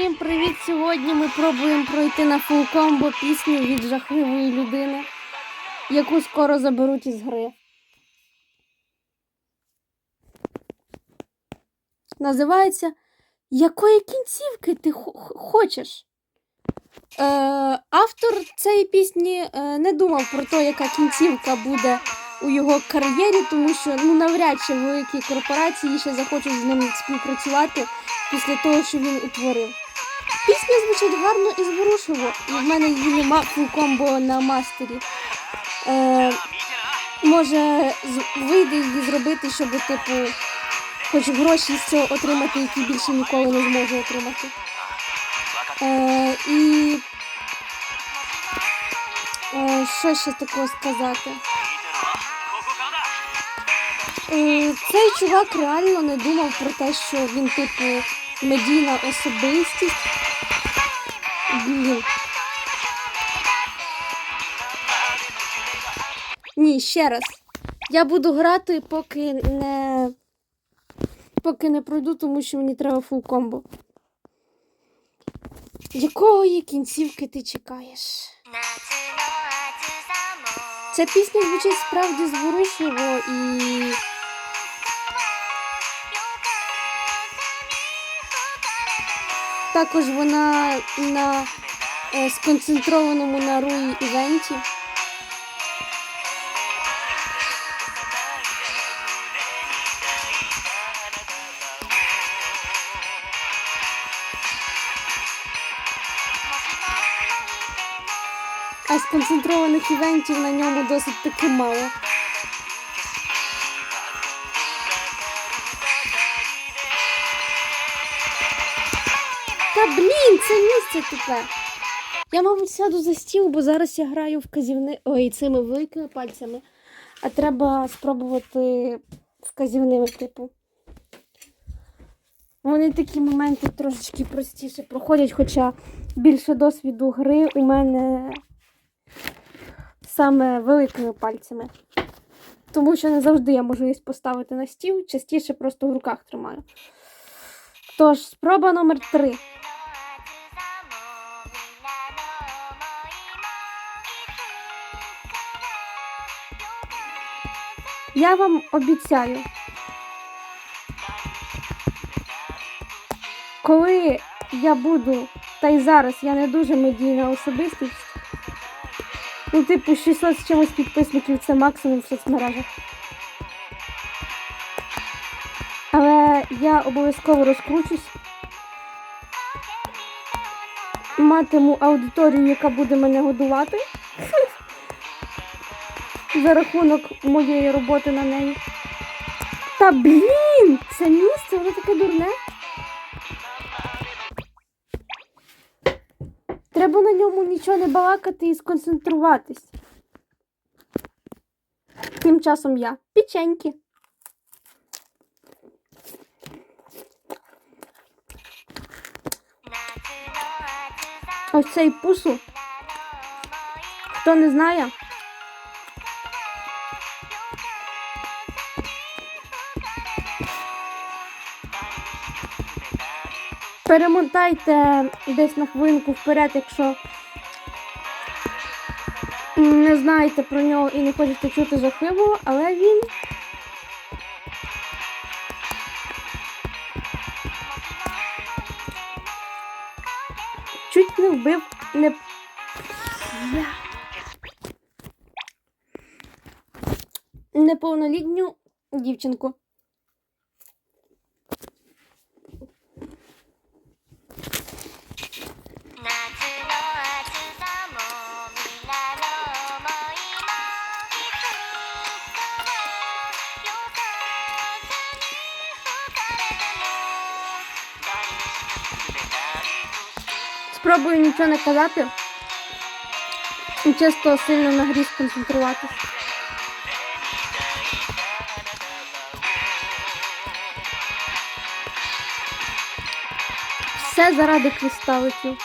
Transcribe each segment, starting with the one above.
Всім привіт! Сьогодні ми пробуємо пройти на фул комбо пісню від жахливої людини, яку скоро заберуть із гри. Називається Якої кінцівки ти хо- хо- хочеш? Е, автор цієї пісні е, не думав про те, яка кінцівка буде у його кар'єрі, тому що ну, навряд чи великі корпорації ще захочуть з ним співпрацювати після того, що він утворив. Пісня звучить гарно і зворушливо, і в мене її нема комбо на мастері. Е, може, вийде її зробити, щоб, типу, хоч гроші з цього отримати, які більше ніколи не зможу отримати. Е, і е, що ще такого сказати? Е, Цей чувак реально не думав про те, що він, типу, медійна особистість. Ні, ще раз. Я буду грати, поки не. Поки не пройду, тому що мені треба фул комбо. Якої кінцівки ти чекаєш? Ця пісня звучить справді зворушливо і. Також вона на е, сконцентрованому на руї івенті. А сконцентрованих івентів на ньому досить таки мало. Це місце тупе. Я, мабуть, сяду за стіл, бо зараз я граю вказівни... Ой, цими великими пальцями. А треба спробувати вказівними, типу. Вони такі моменти трошечки простіше проходять, хоча більше досвіду гри у мене саме великими пальцями. Тому що не завжди я можу їх поставити на стіл, частіше просто в руках тримаю. Тож, спроба номер три. Я вам обіцяю, коли я буду, та й зараз я не дуже медійна особистість. Ну, типу, 600 з чимось підписників це максимум в соцмережах. Але я обов'язково розкручусь. Матиму аудиторію, яка буде мене годувати. За рахунок моєї роботи на неї. Та блін! Це місце, воно таке дурне. Треба на ньому нічого не балакати і сконцентруватись. Тим часом я. Печеньки. Ось цей пусу. Хто не знає. Перемотайте десь на хвилинку вперед, якщо не знаєте про нього і не хочете чути жахливого, але він. Чуть не вбив не. Неповнолітню дівчинку. Спробую нічого не казати. І чисто сильно на грі сконцентруватися. Все заради кристаликів.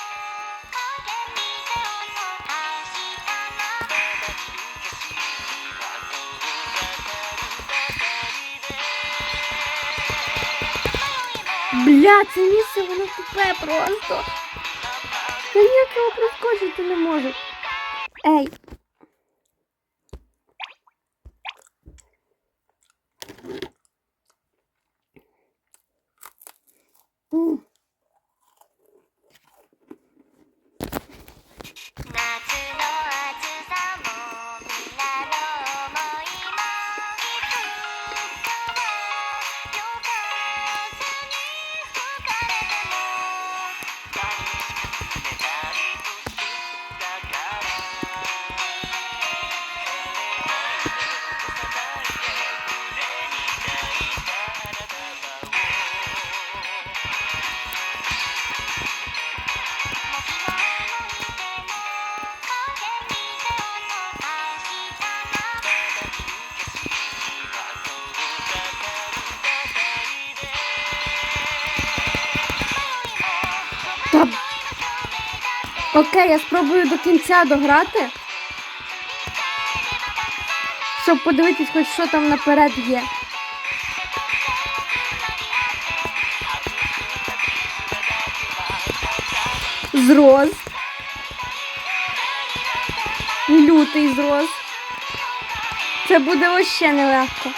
Бля! Це місце воно тупе просто. Я ніякого проскочити не можу. Ей. Окей, я спробую до кінця дограти. Щоб подивитись, хоч що там наперед є. Зроз. Лютий зроз. Це буде вообще нелегко.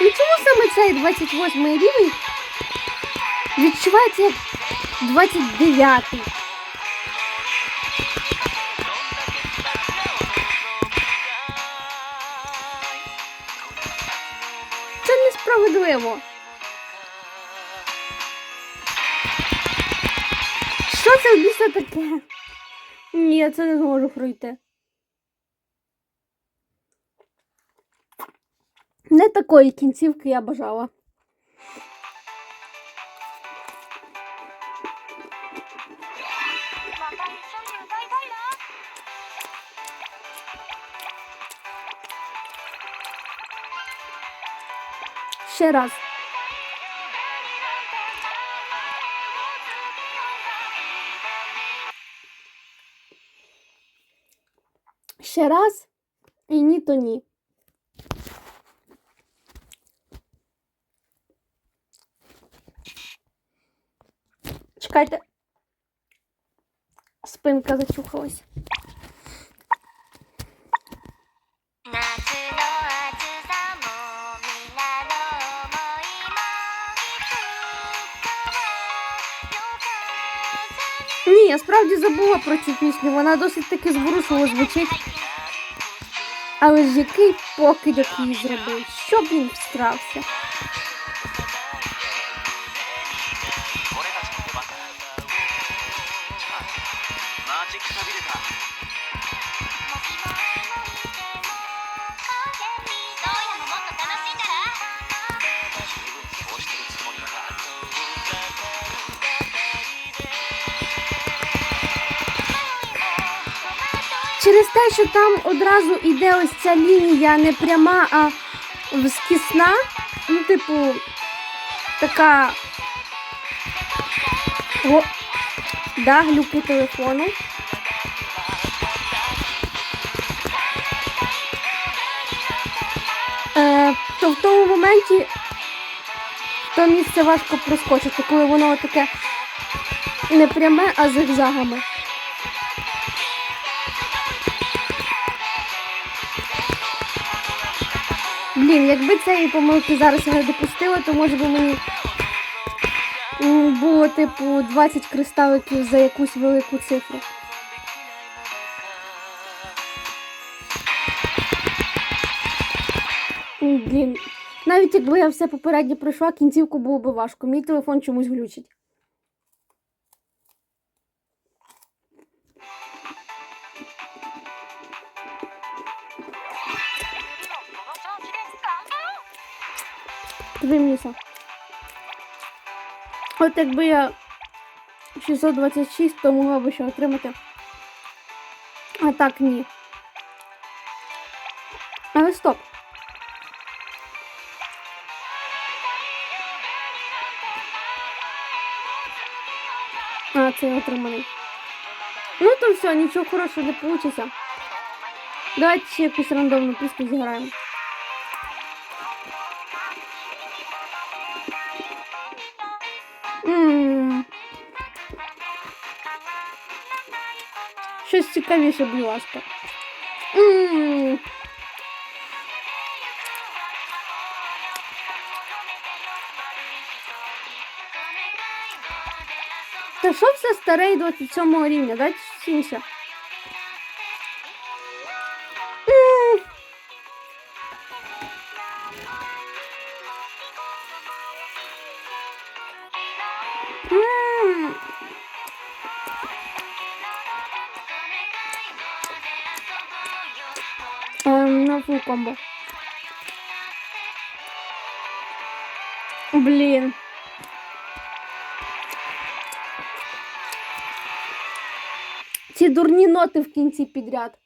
І чому саме цей 28 рівень відчувається як 29-й? Це несправедливо. Що це в таке? Ні, я це не зможу пройти. Не такої кінцівки я бажала. Ще раз. Ще раз. І ні, то ні. Чекайте. Спинка зачухалась. насправді забула про цю пісню, вона досить таки зворушливо звучить. Але ж який покидок її зробив, Щоб він встрався. Через те, що там одразу іде ось ця лінія не пряма, а скісна, ну, типу, така. О, да, глюки телефону. Е, то в тому моменті то місце важко проскочити, коли воно таке не пряме, а зигзагами. Блін, якби цієї помилки зараз я не допустила, то може би мені було типу 20 кристаликів за якусь велику цифру. Блін. Навіть якби я все попередньо пройшла, кінцівку було б важко. Мій телефон чомусь глючить. Тобі Міса. От якби я 626, то могла би ще отримати. А так ні. Але стоп. А, це я отриманий. Ну то все, нічого хорошого не вийде. Давайте ще якусь рандомну пісню зіграємо. Щось цікавіше, будь ласка. Та що все старе і 27 рівня? Дайте щось інше. на фул комбо. Блін. Ці дурні ноти в кінці підряд.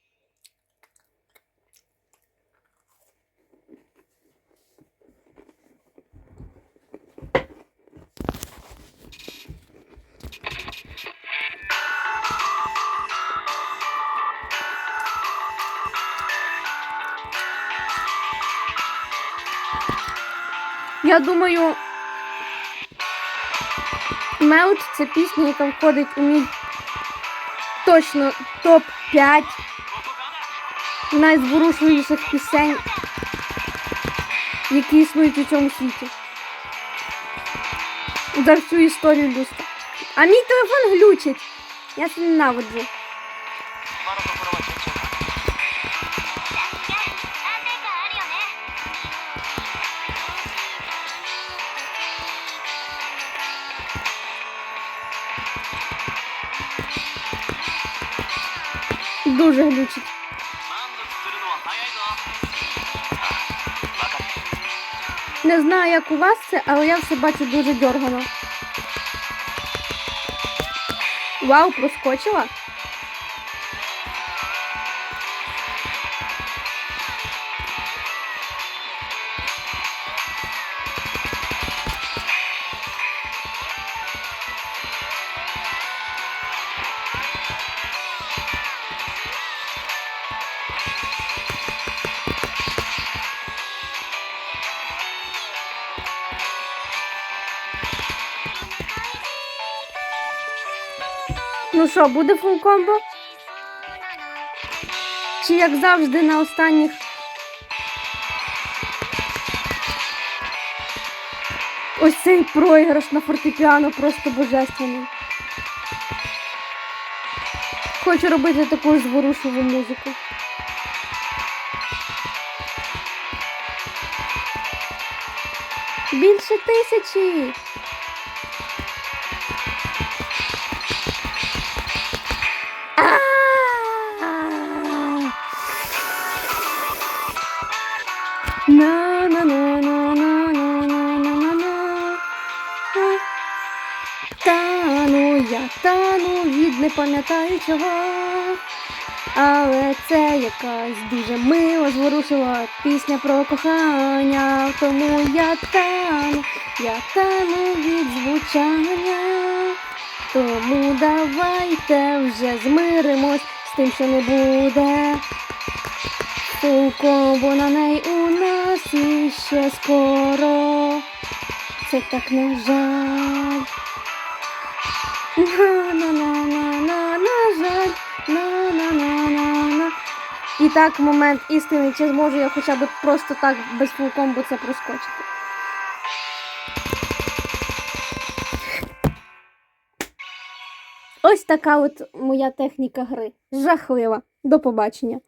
Я думаю, Мелт це пісня, яка входить у мій точно топ-5 найзворушливіших пісень, які існують у цьому світі. За всю історію людства. А мій телефон глючить. Я це ненавиджу. дуже глючить. Не знаю, як у вас це, але я все бачу дуже дергано. Вау, проскочила. Ну що, буде фул комбо? Чи як завжди на останніх. Ось цей проіграш на фортепіано просто божественний. Хочу робити таку зворушливу музику. Більше тисячі. Я тану від не пам'ятаю чого. Але це якась дуже мила, зворушила пісня про кохання. Тому я тану, я тану від звучання. Тому давайте вже змиримось з тим, що не буде. Фулко, бо на неї у нас іще скоро. Це так не жаль. На-на-на-на-на, на жаль. На-на-на-на-на. І так, момент істини, чи зможу я хоча б просто так без фулкомбо це проскочити. Ось така от моя техніка гри. Жахлива. До побачення.